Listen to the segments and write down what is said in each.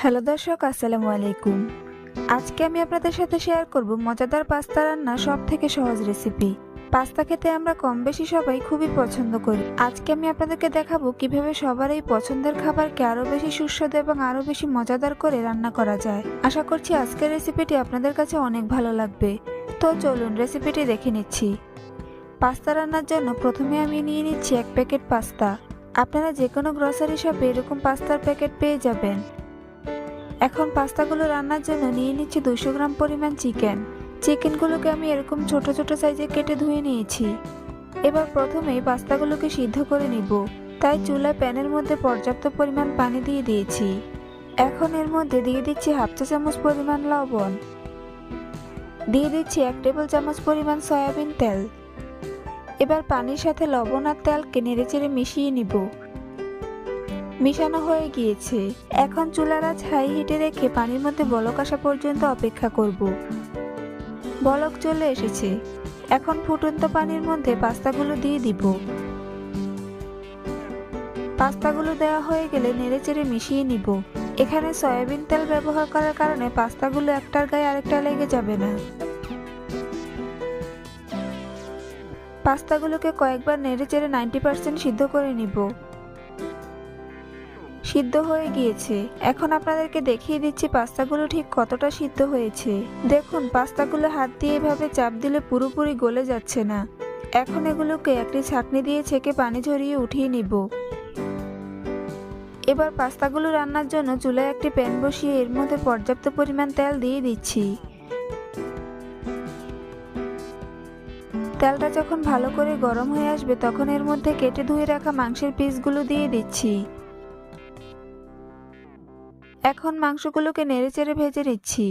Hello দর্শক, আসসালামু আলাইকুম। আজকে আমি আপনাদের সাথে শেয়ার করব মজাদার পাস্তা রান্না সব থেকে সহজ রেসিপি পাস্তা খেতে আমরা কম বেশি সবাই খুবই পছন্দ করি। আজকে আমি আপনাদেরকে দেখাবো কীভাবে সবার এই পছন্দের খাবারকে আরও বেশি সুস্বাদু এবং আরও বেশি মজাদার করে রান্না করা যায়। আশা করছি আজকের রেসিপিটি আপনাদের কাছে অনেক ভালো লাগবে। তো চলুন রেসিপিটি দেখে নিচ্ছি। পাস্তা রান্নার জন্য প্রথমে আমি নিয়ে নিচ্ছি এক প্যাকেট পাস্তা। আপনারা যে কোনো গ্রসারি শপে এরকম পাস্তার প্যাকেট পেয়ে যাবেন। এখন পাস্তাগুলো রান্নার জন্য নিয়ে নিচ্ছি দুশো গ্রাম পরিমাণ চিকেন চিকেনগুলোকে আমি এরকম ছোট ছোট সাইজে কেটে ধুয়ে নিয়েছি। এবার প্রথমেই পাস্তাগুলোকে সিদ্ধ করে নিব। তাই চুলায় প্যানের মধ্যে পর্যাপ্ত পরিমাণ পানি দিয়ে দিয়েছি। এখন এর মধ্যে দিয়ে দিচ্ছি হাফ চা চামচ পরিমাণ লবণ। দিয়ে দিচ্ছি এক টেবিল চামচ পরিমাণ সয়াবিন তেল। এবার পানির সাথে লবণ আর তেলকে নেড়েচেড়ে মিশিয়ে নিব। মিশানো হয়ে গিয়েছে। এখন চুলার আঁচ হাই হিটে রেখে পানির মধ্যে বলক আসা পর্যন্ত অপেক্ষা করব। বলক চলে এসেছে। এখন ফুটন্ত পানির মধ্যে পাস্তাগুলো দিয়ে দিব। পাস্তাগুলো দেওয়া হয়ে গেলে নেড়েচেড়ে মিশিয়ে নিব। এখানে সয়াবিন তেল ব্যবহার করার কারণে পাস্তাগুলো একটার গায়ে আরেকটা লেগে যাবে না। পাস্তাগুলোকে কয়েকবার নেড়েচেড়ে নাইনটি পার্সেন্ট সিদ্ধ করে নিব। সিদ্ধ হয়ে গিয়েছে। এখন আপনাদেরকে দেখিয়ে দিচ্ছি পাস্তাগুলো ঠিক কতটা সিদ্ধ হয়েছে। দেখুন, পাস্তাগুলো হাত দিয়ে এভাবে চাপ দিলে পুরোপুরি গলে যাচ্ছে না। এখন এগুলোকে একটি ছাঁকনি দিয়ে ছেঁকে পানি ঝরিয়ে উঠিয়ে নিব। এবার পাস্তাগুলো রান্নার জন্য চুলায় একটি প্যান বসিয়ে এর মধ্যে পর্যাপ্ত পরিমাণ তেল দিয়ে দিচ্ছি। তেলটা যখন ভালো করে গরম হয়ে আসবে, তখন এর মধ্যে কেটে ধুয়ে রাখা মাংসের পিসগুলো দিয়ে দিচ্ছি। এখন মাংসগুলোকে নেড়েচেড়ে ভেজে নিচ্ছি।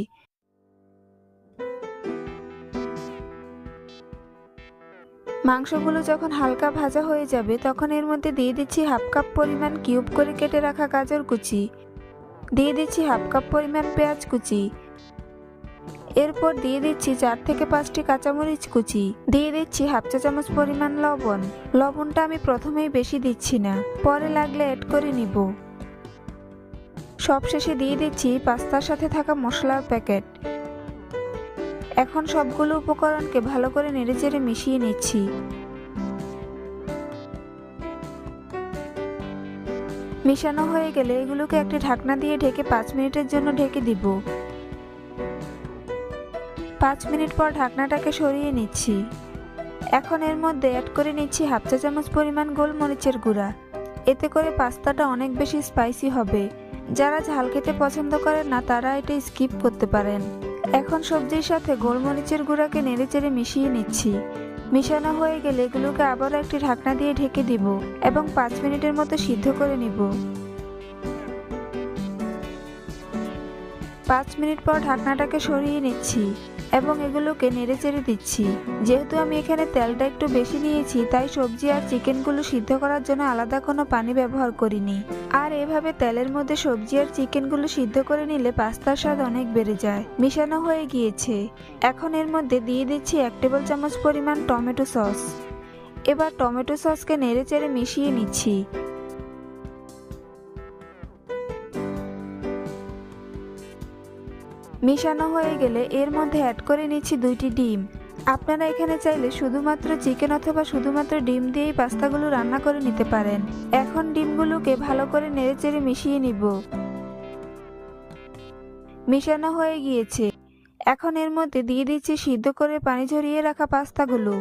মাংসগুলো যখন হালকা ভাজা হয়ে যাবে, তখন এর মধ্যে দিয়ে দিচ্ছি হাফ কাপ পরিমাণ কিউব করে কেটে রাখা গাজর কুচি। দিয়ে দিচ্ছি হাফ কাপ পরিমাণ পেঁয়াজ কুচি। এরপর দিয়ে দিচ্ছি চার থেকে পাঁচটি কাঁচামরিচ কুচি। দিয়ে দিচ্ছি হাফ চা চামচ পরিমাণ লবণ। লবণটা আমি প্রথমেই বেশি দিচ্ছি না, পরে লাগলে অ্যাড করে নিব। সবশেষে দিয়ে দিচ্ছি পাস্তার সাথে থাকা মশলার প্যাকেট। এখন সবগুলো উপকরণকে ভালো করে নেড়েচেড়ে মিশিয়ে নিচ্ছি। মিশানো হয়ে গেলে এগুলোকে একটি ঢাকনা দিয়ে ঢেকে পাঁচ মিনিটের জন্য ঢেকে দিব। পাঁচ মিনিট পর ঢাকনাটাকে সরিয়ে নিচ্ছি। এখন এর মধ্যে অ্যাড করে নিচ্ছি হাফ চা চামচ পরিমাণ গোলমরিচের গুঁড়া। এতে করে পাস্তাটা অনেক বেশি স্পাইসি হবে। যারা ঝাল খেতে পছন্দ করেন না, তারা এটা স্কিপ করতে পারেন। এখন সবজির সাথে গোলমরিচের গুঁড়াকে নেড়েচেড়ে মিশিয়ে নিচ্ছি। মিশানো হয়ে গেলে এগুলোকে আবারও একটি ঢাকনা দিয়ে ঢেকে দিব এবং পাঁচ মিনিটের মতো সিদ্ধ করে নিব। পাঁচ মিনিট পর ঢাকনাটাকে সরিয়ে নিচ্ছি। এবং এগুলোকে নেড়েচেড়ে দিচ্ছি। যেহেতু আমি এখানে তেলটা একটু বেশি নিয়েছি, তাই সবজি আর চিকেনগুলো সিদ্ধ করার জন্য আলাদা কোনো পানি ব্যবহার করিনি। আর এভাবে তেলের মধ্যে সবজি আর চিকেনগুলো সিদ্ধ করে নিলে পাস্তার স্বাদ অনেক বেড়ে যায়। মিশানো হয়ে গিয়েছে। এখন এর মধ্যে দিয়ে দিচ্ছি এক টেবিল চামচ পরিমাণ টমেটো সস। এবার টমেটো সসকে নেড়েচেড়ে মিশিয়ে নিচ্ছি। মিশানো হয়ে গেলে এর মধ্যে অ্যাড করে নিচ্ছি দুইটি ডিম। আপনারা এখানে চাইলে শুধুমাত্র চিকেন অথবা শুধুমাত্র ডিম দিয়েই পাস্তাগুলো রান্না করে নিতে পারেন। এখন ডিমগুলোকে ভালো করে নেড়েচেড়ে মিশিয়ে নিব। মিশানো হয়ে গিয়েছে। এখন এর মধ্যে দিয়ে দিচ্ছি সিদ্ধ করে পানি ঝরিয়ে রাখা পাস্তাগুলো।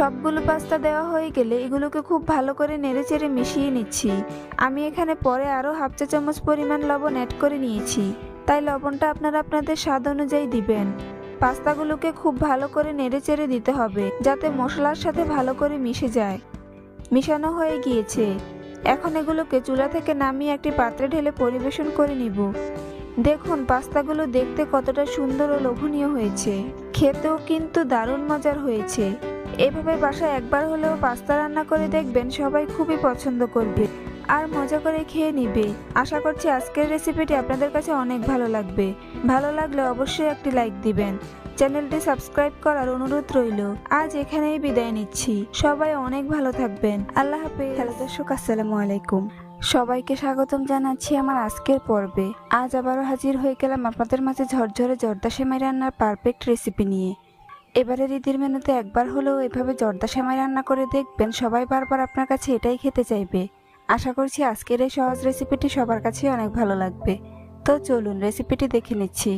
সবগুলো পাস্তা দেওয়া হয়ে গেলে এগুলোকে খুব ভালো করে নেড়েচেড়ে মিশিয়ে নিচ্ছি। আমি এখানে পরে আরও হাফ চা চামচ পরিমাণ লবণ অ্যাড করে নিয়েছি। তাই লবণটা আপনারা আপনাদের স্বাদ অনুযায়ী দিবেন। পাস্তাগুলোকে খুব ভালো করে নেড়েচেড়ে দিতে হবে, যাতে মশলার সাথে ভালো করে মিশে যায়। মিশানো হয়ে গিয়েছে। এখন এগুলোকে চুলা থেকে নামিয়ে একটি পাত্রে ঢেলে পরিবেশন করে নিব। দেখুন, পাস্তাগুলো দেখতে কতটা সুন্দর ও লোভনীয় হয়েছে। খেতেও কিন্তু দারুণ মজার হয়েছে। এভাবে বাসায় একবার হলেও পাস্তা রান্না করে দেখবেন সবাই খুবই পছন্দ করবে আর মজা করে খেয়ে নিবে। আশা করছি আজকের রেসিপিটি আপনাদের কাছে অনেক ভালো লাগবে। ভালো লাগলে অবশ্যই একটি লাইক দিবেন। চ্যানেলটি সাবস্ক্রাইব করার অনুরোধ রইল। আজ এখানেই বিদায় নিচ্ছি। সবাই অনেক ভালো থাকবেন। আল্লাহ হাফেজ। হ্যালো দর্শক, আসসালামু আলাইকুম। সবাইকে স্বাগতম জানাচ্ছি আমার আজকের পর্বে। আজ আবারও হাজির হয়ে গেলাম আপনাদের মাঝে ঝরঝরে জর্দা সেমাই রান্নার পারফেক্ট রেসিপি নিয়ে। এবারের ঈদের মেনুতে একবার হলেও এভাবে জর্দা সেমাই রান্না করে দেখবেন সবাই বারবার আপনার কাছে এটাই খেতে চাইবে। আশা করছি আজকের এই সহজ রেসিপিটি সবার কাছেই অনেক ভালো লাগবে। তো চলুন রেসিপিটি দেখে নিচ্ছি।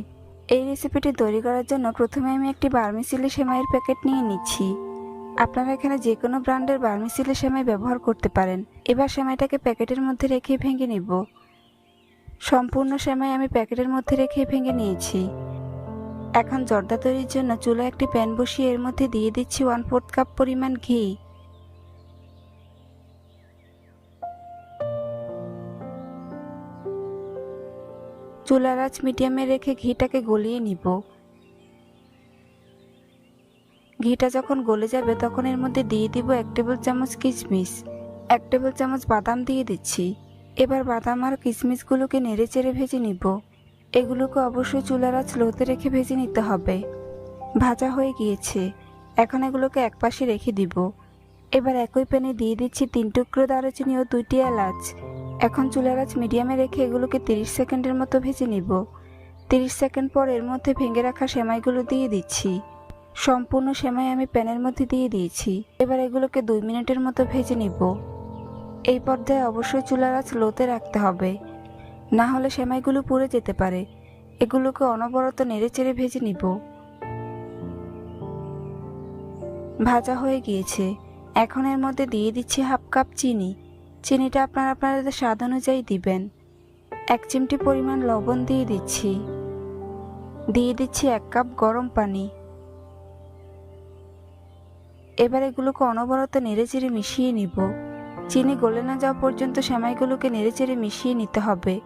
এই রেসিপিটি তৈরি করার জন্য প্রথমে আমি একটি বার্মিসিলি সেমাইয়ের প্যাকেট নিয়ে নিচ্ছি। আপনারা এখানে যে কোনো ব্র্যান্ডের বার্মিসিলি সেমাই ব্যবহার করতে পারেন। এবার সেমাইটাকে প্যাকেটের মধ্যে রেখে ভেঙে নিব। সম্পূর্ণ সেমাই আমি প্যাকেটের মধ্যে রেখে ভেঙে নিয়েছি। এখন জর্দা তৈরির জন্য চুলা একটি প্যান বসিয়ে এর মধ্যে দিয়ে দিচ্ছি ওয়ান ফোর্থ কাপ পরিমাণ ঘি। চুলার আঁচ মিডিয়ামে রেখে ঘিটাকে গলিয়ে নিব। ঘিটা যখন গলে যাবে তখন এর মধ্যে দিয়ে দিব এক টেবিল চামচ কিশমিশ এক টেবিল চামচ বাদাম দিয়ে দিচ্ছি। এবার বাদাম আর কিশমিশগুলোকে নেড়ে চেড়ে ভেজে নিব। এগুলোকে অবশ্যই চুলার আঁচ লোতে রেখে ভেজে নিতে হবে। ভাজা হয়ে গিয়েছে। এখন এগুলোকে একপাশে রেখে দিব। এবার একই প্যানে দিয়ে দিচ্ছি তিন টুকরো দারুচিনি ও দুইটি এলাচ। এখন চুলার আঁচ মিডিয়ামে রেখে এগুলোকে তিরিশ সেকেন্ডের মতো ভেজে নিব। তিরিশ সেকেন্ড পর এর মধ্যে ভেঙে রাখা সেমাইগুলো দিয়ে দিচ্ছি। সম্পূর্ণ সেমাই আমি প্যানের মধ্যে দিয়ে দিয়েছি। এবার এগুলোকে দুই মিনিটের মতো ভেজে নিব। এই পর্যায়ে অবশ্যই চুলার আঁচ লোতে রাখতে হবে। না হলে সেমাইগুলো পুড়ে যেতে পারে। এগুলোকে অনবরত নেড়ে চেড়ে ভেজে নিব। ভাজা হয়ে গিয়েছে। এখন এর মধ্যে দিয়ে দিচ্ছি হাফ কাপ চিনি। চিনিটা আপনারা আপনাদের স্বাদ অনুযায়ী দিবেন। এক চিমটি পরিমাণ লবণ দিয়ে দিচ্ছি। দিয়ে দিচ্ছি এক কাপ গরম পানি। এবার এগুলোকে অনবরত নেড়েচেড়ে মিশিয়ে নিব। চিনি গলে না যাওয়া পর্যন্ত সেমাইগুলোকে নেড়েচেড়ে মিশিয়ে নিতে হবে।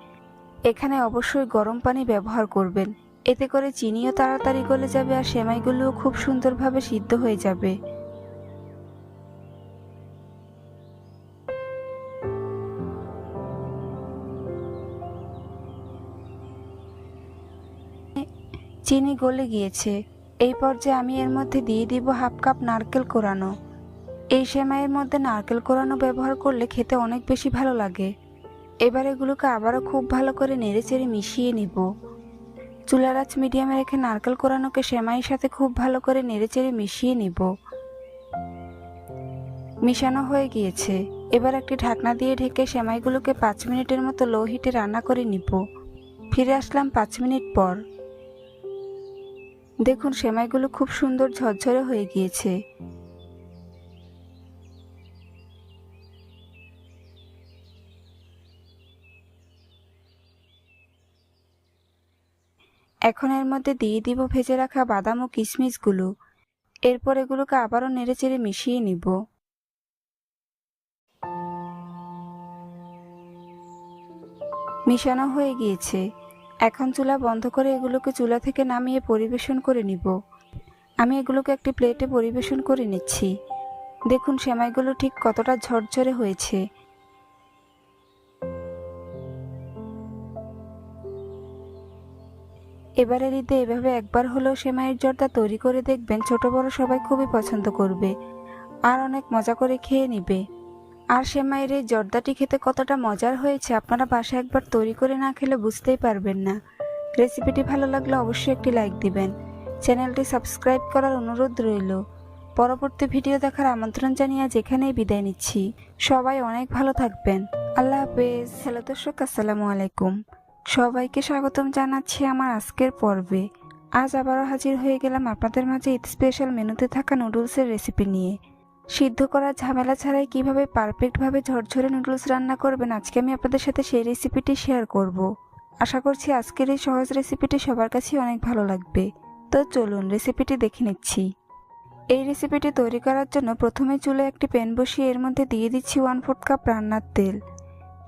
এখানে অবশ্যই গরম পানি ব্যবহার করবেন। এতে করে চিনিও তাড়াতাড়ি গলে যাবে আর সেমাইগুলোও খুব সুন্দরভাবে সিদ্ধ হয়ে যাবে। চিনি গলে গিয়েছে। এই পর্যায়ে আমি এর মধ্যে দিয়ে দিব হাফ কাপ নারকেল কোরানো। এই সেমাইয়ের মধ্যে নারকেল কোরানো ব্যবহার করলে খেতে অনেক বেশি ভালো লাগে। এবার এগুলোকে আবারও খুব ভালো করে নেড়েচেড়ে মিশিয়ে নিব। চুলার আঁচ মিডিয়ামে রেখে নারকেল কোরানোকে সেমাইয়ের সাথে খুব ভালো করে নেড়েচেড়ে মিশিয়ে নিব। মিশানো হয়ে গিয়েছে। এবার একটি ঢাকনা দিয়ে ঢেকে সেমাইগুলোকে পাঁচ মিনিটের মতো লো হিটে রান্না করে নিব। ফিরে আসলাম পাঁচ মিনিট পর। দেখুন, সেমাইগুলো খুব সুন্দর ঝরঝরে হয়ে গিয়েছে। এখন এর মধ্যে দিয়ে দিব ভেজে রাখা বাদাম ও কিশমিশগুলো এরপর এগুলোকে আবারও নেড়েচেড়ে মিশিয়ে নিব। মিশানো হয়ে গিয়েছে। এখন চুলা বন্ধ করে এগুলোকে চুলা থেকে নামিয়ে পরিবেশন করে নিব। আমি এগুলোকে একটি প্লেটে পরিবেশন করে নিচ্ছি। দেখুন, সেমাইগুলো ঠিক কতটা ঝরঝরে হয়েছে। এবারের ঈদে এভাবে একবার হলেও সেমাইয়ের জর্দা তৈরি করে দেখবেন ছোট বড় সবাই খুবই পছন্দ করবে। আর অনেক মজা করে খেয়ে নিবে। আর সেমাইয়ের এই জর্দাটি খেতে কতটা মজার হয়েছে আপনারা বাসায় একবার তৈরি করে না খেলে বুঝতেই পারবেন না। রেসিপিটি ভালো লাগলে অবশ্যই একটি লাইক দিবেন। চ্যানেলটি সাবস্ক্রাইব করার অনুরোধ রইল। পরবর্তী ভিডিও দেখার আমন্ত্রণ জানিয়ে যেখানেই বিদায় নিচ্ছি। সবাই অনেক ভালো থাকবেন। আল্লাহ হাফেজ। হ্যালো দর্শক, আসসালামু আলাইকুম। সবাইকে স্বাগতম জানাচ্ছি আমার আজকের পর্বে। আজ আবারও হাজির হয়ে গেলাম আপনাদের মাঝে ঈদ স্পেশাল মেনুতে থাকা নুডলসের রেসিপি নিয়ে। সিদ্ধ করার ঝামেলা ছাড়াই কীভাবে পারফেক্টভাবে ঝরঝরে নুডলস রান্না করবেন আজকে আমি আপনাদের সাথে সেই রেসিপিটি শেয়ার করব। আশা করছি আজকের এই সহজ রেসিপিটি সবার কাছেই অনেক ভালো লাগবে। তো চলুন রেসিপিটি দেখে নিচ্ছি। এই রেসিপিটি তৈরি করার জন্য প্রথমে চুলে একটি প্যান বসিয়ে এর মধ্যে দিয়ে দিচ্ছি ওয়ান ফোর্থ কাপ রান্নার তেল।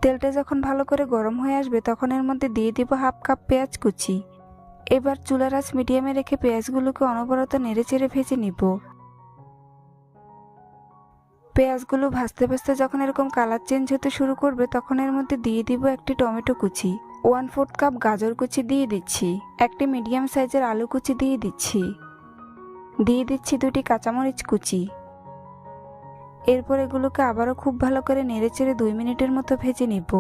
তেলটা যখন ভালো করে গরম হয়ে আসবে, তখন এর মধ্যে দিয়ে দিব হাফ কাপ পেঁয়াজ কুচি। এবার চুলার আঁচ মিডিয়ামে রেখে পেঁয়াজগুলোকে অনবরত নেড়েচেড়ে ভেজে নিব। পেঁয়াজগুলো ভাজতে ভাজতে যখন এরকম কালার চেঞ্জ হতে শুরু করবে, তখন এর মধ্যে দিয়ে দিব একটি টমেটো কুচি। ওয়ান ফোর্থ কাপ গাজর কুচি দিয়ে দিচ্ছি। একটি মিডিয়াম সাইজের আলু কুচি দিয়ে দিচ্ছি। দিয়ে দিচ্ছি দুটি কাঁচামরিচ কুচি। এরপর এগুলোকে আবারও খুব ভালো করে নেড়েচেড়ে দুই মিনিটের মতো ভেজে নিব।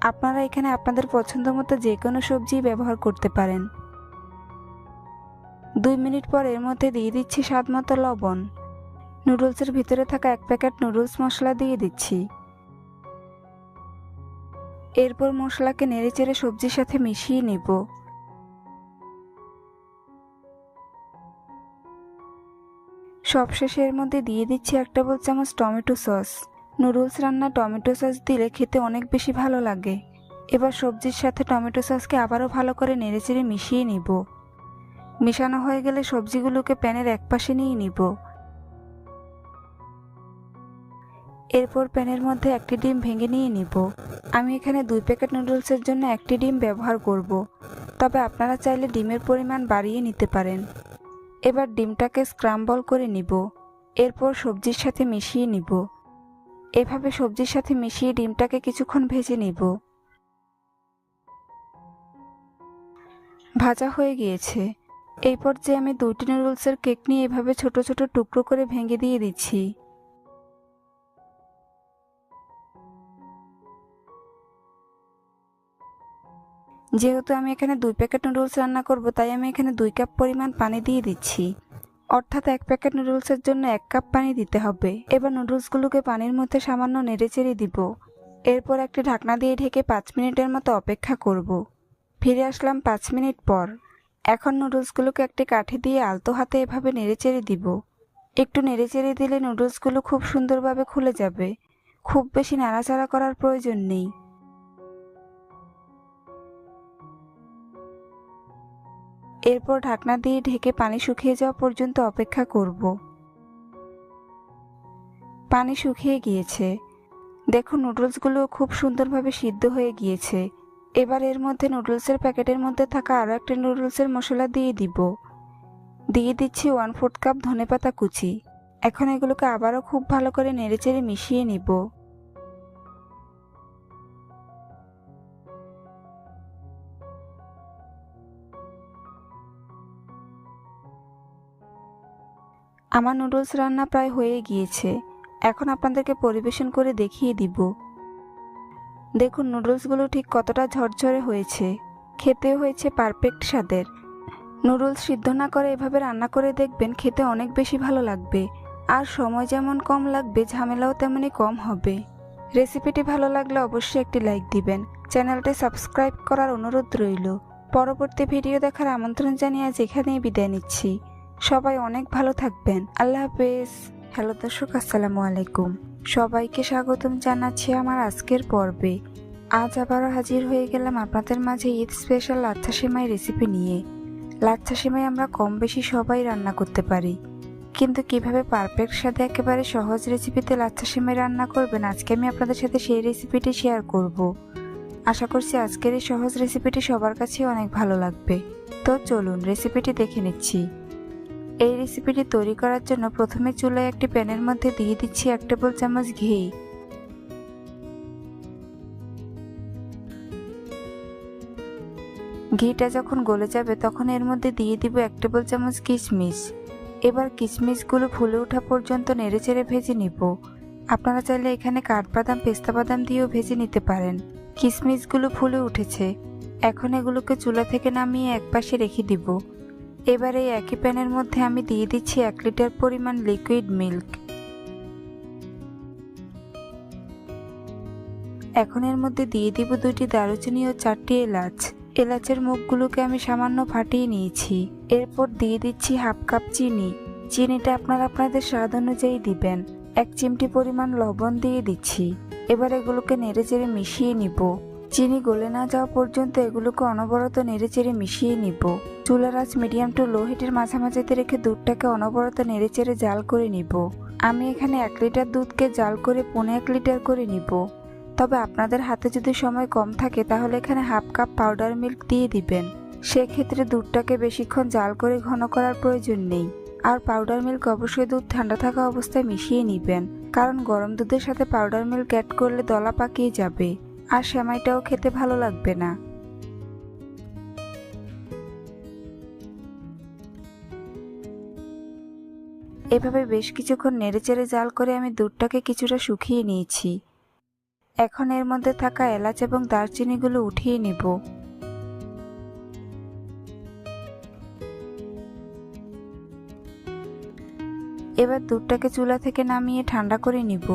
আপনারা এখানে আপনাদের পছন্দ মতো যে কোনো সবজি ব্যবহার করতে পারেন। দুই মিনিট পর এর মধ্যে দিয়ে দিচ্ছি স্বাদ মতো লবণ। নুডলসের ভিতরে থাকা এক প্যাকেট নুডলস মশলা দিয়ে দিচ্ছি। এরপর মশলাকে নেড়েচেড়ে সবজির সাথে মিশিয়ে নেব। সবশেষে এর মধ্যে দিয়ে দিচ্ছি এক টেবিল চামচ টমেটো সস। নুডলস রান্না টমেটো সস দিলে খেতে অনেক বেশি ভালো লাগে। এবার সবজির সাথে টমেটো সসকে আবারও ভালো করে নেড়েচেড়ে মিশিয়ে নিব। মেশানো হয়ে গেলে সবজিগুলোকে প্যানের একপাশে নিয়ে নিব। এরপর প্যানের মধ্যে একটি ডিম ভেঙে নিয়ে নিব। আমি এখানে দুই প্যাকেট নুডলসের জন্য একটি ডিম ব্যবহার করব। তবে আপনারা চাইলে ডিমের পরিমাণ বাড়িয়ে নিতে পারেন। এবার ডিমটাকে স্ক্রাম্বল করে নিব, এরপর সবজির সাথে মিশিয়ে নিব। এভাবে সবজির সাথে মিশিয়ে ডিমটাকে কিছুক্ষণ ভেজে নিব। ভাজা হয়ে গিয়েছে। এই পর্যায়ে আমি দুইটি নুডলসের কেক নিয়ে এভাবে ছোট ছোট টুকরো করে ভেঙে দিয়ে দিচ্ছি। যেহেতু আমি এখানে দুই প্যাকেট নুডলস রান্না করব, তাই আমি এখানে দুই কাপ পরিমাণ পানি দিয়ে দিচ্ছি। অর্থাৎ এক প্যাকেট নুডলসের জন্য এক কাপ পানি দিতে হবে। এবার নুডলসগুলোকে পানির মধ্যে সামান্য নেড়েচেড়ে দিব। এরপর একটি ঢাকনা দিয়ে ঢেকে পাঁচ মিনিটের মতো অপেক্ষা করব। ফিরে আসলাম পাঁচ মিনিট পর। এখন নুডলসগুলোকে একটি কাঠি দিয়ে আলতো হাতে এভাবে নেড়েচেড়ে দিব। একটু নেড়েচেড়ে দিলে নুডলসগুলো খুব সুন্দরভাবে খুলে যাবে। খুব বেশি নাড়াচাড়া করার প্রয়োজন নেই। এরপর ঢাকনা দিয়ে ঢেকে পানি শুকিয়ে যাওয়া পর্যন্ত অপেক্ষা করব। পানি শুকিয়ে গিয়েছে। দেখুন, নুডলসগুলো খুব সুন্দরভাবে সিদ্ধ হয়ে গিয়েছে। এবার এর মধ্যে নুডলসের প্যাকেটের মধ্যে থাকা আরও একটা নুডলসের মশলা দিয়ে দিব। দিয়ে দিচ্ছি ওয়ান ফোর্থ কাপ ধনেপাতা কুচি। এখন এগুলোকে আবারও খুব ভালো করে নেড়েচেড়ে মিশিয়ে নিব। আমার নুডলস রান্না প্রায় হয়ে গিয়েছে। এখন আপনাদেরকে পরিবেশন করে দেখিয়ে দিব। দেখুন, নুডলসগুলো ঠিক কতটা ঝরঝরে হয়েছে। খেতে হয়েছে পারফেক্ট স্বাদের। নুডলস সিদ্ধ না করে এভাবে রান্না করে দেখবেন খেতে অনেক বেশি ভালো লাগবে। আর সময় যেমন কম লাগবে, ঝামেলাও তেমনই কম হবে। রেসিপিটি ভালো লাগলে অবশ্যই একটি লাইক দিবেন। চ্যানেলটি সাবস্ক্রাইব করার অনুরোধ রইল। পরবর্তী ভিডিও দেখার আমন্ত্রণ জানিয়ে আজ এখানেই বিদায় নিচ্ছি। সবাই অনেক ভালো থাকবেন। আল্লাহ হাফেজ। হ্যালো দর্শক, আসসালামু আলাইকুম। সবাইকে স্বাগতম জানাচ্ছি আমার আজকের পর্বে। আজ আবারও হাজির হয়ে গেলাম আপনাদের মাঝে ঈদ স্পেশাল লাচ্ছা সেমাই রেসিপি নিয়ে। লাচ্ছা সেমাই আমরা কম বেশি সবাই রান্না করতে পারি। কিন্তু কীভাবে পারফেক্ট সাথে একেবারে সহজ রেসিপিতে লাচ্ছা সেমাই রান্না করবেন, আজকে আমি আপনাদের সাথে সেই রেসিপিটি শেয়ার করব। আশা করছি আজকের এই সহজ রেসিপিটি সবার কাছেই অনেক ভালো লাগবে। তো চলুন রেসিপিটি দেখে নিচ্ছি। এই রেসিপিটি তৈরি করার জন্য প্রথমে চুলায় একটি প্যানের মধ্যে দিয়ে দিচ্ছি এক টেবিল চামচ ঘি। ঘিটা যখন গলে যাবে তখন এর মধ্যে দিয়ে দিব এক টেবিল চামচ কিশমিশ। এবার কিশমিশগুলো ফুলে ওঠা পর্যন্ত নেড়ে চেড়ে ভেজে নিব। আপনারা চাইলে এখানে কাঠবাদাম পেস্তা বাদাম দিয়েও ভেজে নিতে পারেন। কিশমিশগুলো ফুলে উঠেছে। এখন এগুলোকে চুলা থেকে নামিয়ে একপাশে রেখে দিব। এবার এই একই প্যানের মধ্যে আমি দিয়ে দিচ্ছি এক লিটার পরিমাণ লিকুইড মিল্ক এখন এর মধ্যে দিয়ে দিব দুটি দারুচিনি ও চারটি এলাচ। এলাচের মুখগুলোকে আমি সামান্য ফাটিয়ে নিয়েছি। এরপর দিয়ে দিচ্ছি হাফ কাপ চিনি। চিনিটা আপনারা আপনাদের স্বাদ অনুযায়ী দিবেন। এক চিমটি পরিমাণ লবণ দিয়ে দিচ্ছি। এবার এগুলোকে নেড়ে চেড়ে মিশিয়ে নিব। চিনি গলে না যাওয়া পর্যন্ত এগুলোকে অনবরত নেড়েচেড়ে মিশিয়ে নিব। চুলার আঁচ মিডিয়াম টু লো হিটের মাঝামাঝিতে রেখে দুধটাকে অনবরত নেড়েচেড়ে জাল করে নিব। আমি এখানে এক লিটার দুধকে জাল করে পৌনে এক লিটার করে নিব। তবে আপনাদের হাতে যদি সময় কম থাকে, তাহলে এখানে হাফ কাপ পাউডার মিল্ক দিয়ে দিবেন। সেক্ষেত্রে দুধটাকে বেশিক্ষণ জাল করে ঘন করার প্রয়োজন নেই। আর পাউডার মিল্ক অবশ্যই দুধ ঠান্ডা থাকা অবস্থায় মিশিয়ে নেবেন, কারণ গরম দুধের সাথে পাউডার মিল্ক অ্যাড করলে দলা পাকিয়ে যাবে। আর সেমাইটাও খেতে ভালো লাগবে না। এভাবে বেশ কিছুক্ষণ নেড়েচেড়ে জাল করে আমি দুধটাকে কিছুটা শুকিয়ে নিয়েছি। এখন এর মধ্যে থাকা এলাচ এবং দারচিনিগুলো উঠিয়ে নেব। এবার দুধটাকে চুলা থেকে নামিয়ে ঠান্ডা করে নিব।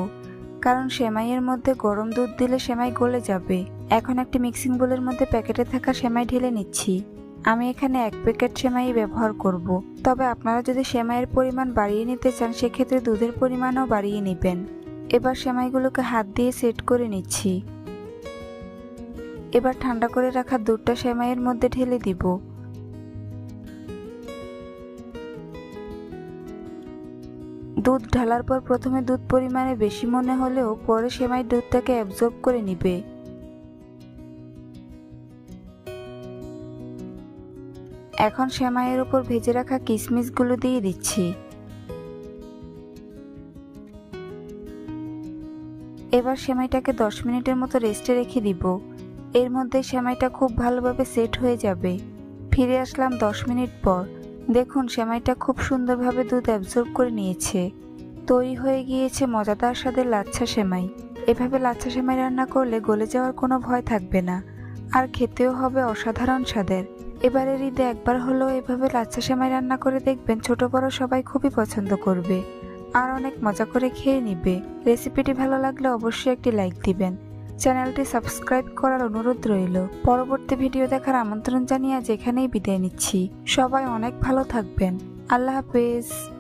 কারণ সেমাইয়ের মধ্যে গরম দুধ দিলে সেমাই গলে যাবে। এখন একটি মিক্সিং বোলের মধ্যে প্যাকেটে থাকা সেমাই ঢেলে নিচ্ছি। আমি এখানে এক প্যাকেট সেমাই ব্যবহার করব। তবে আপনারা যদি সেমাইয়ের পরিমাণ বাড়িয়ে নিতে চান, সেক্ষেত্রে দুধের পরিমাণও বাড়িয়ে নেবেন। এবার সেমাইগুলোকে হাত দিয়ে সেট করে নিচ্ছি। এবার ঠান্ডা করে রাখা দুধটা সেমাইয়ের মধ্যে ঢেলে দিব। দুধ ঢালার পর প্রথমে দুধ পরিমাণে বেশি মনে হলেও পরে সেমাই দুধটাকে অ্যাবজর্ব করে নিবে। এখন সেমাইয়ের উপর ভেজে রাখা কিশমিশগুলো দিয়ে দিচ্ছি। এবার সেমাইটাকে দশ মিনিটের মতো রেস্টে রেখে দিব। এর মধ্যে সেমাইটা খুব ভালোভাবে সেট হয়ে যাবে। ফিরে আসলাম দশ মিনিট পর। দেখুন, সেমাইটা খুব সুন্দরভাবে দুধ অ্যাবজর্ব করে নিয়েছে। তৈরি হয়ে গিয়েছে মজাদার স্বাদের লাচ্ছা সেমাই। এভাবে লাচ্ছা সেমাই রান্না করলে গলে যাওয়ার কোনো ভয় থাকবে না। আর খেতেও হবে অসাধারণ স্বাদের। এবারের ঈদে একবার হলেও এভাবে লাচ্ছা সেমাই রান্না করে দেখবেন ছোট বড় সবাই খুবই পছন্দ করবে। আর অনেক মজা করে খেয়ে নিবে। রেসিপিটি ভালো লাগলে অবশ্যই একটি লাইক দিবেন। চ্যানেলটি সাবস্ক্রাইব করার অনুরোধ রইল। পরবর্তী ভিডিও দেখার আমন্ত্রণ জানিয়ে যেখানেই বিদায় নিচ্ছি। সবাই অনেক ভালো থাকবেন। আল্লাহ হাফেজ।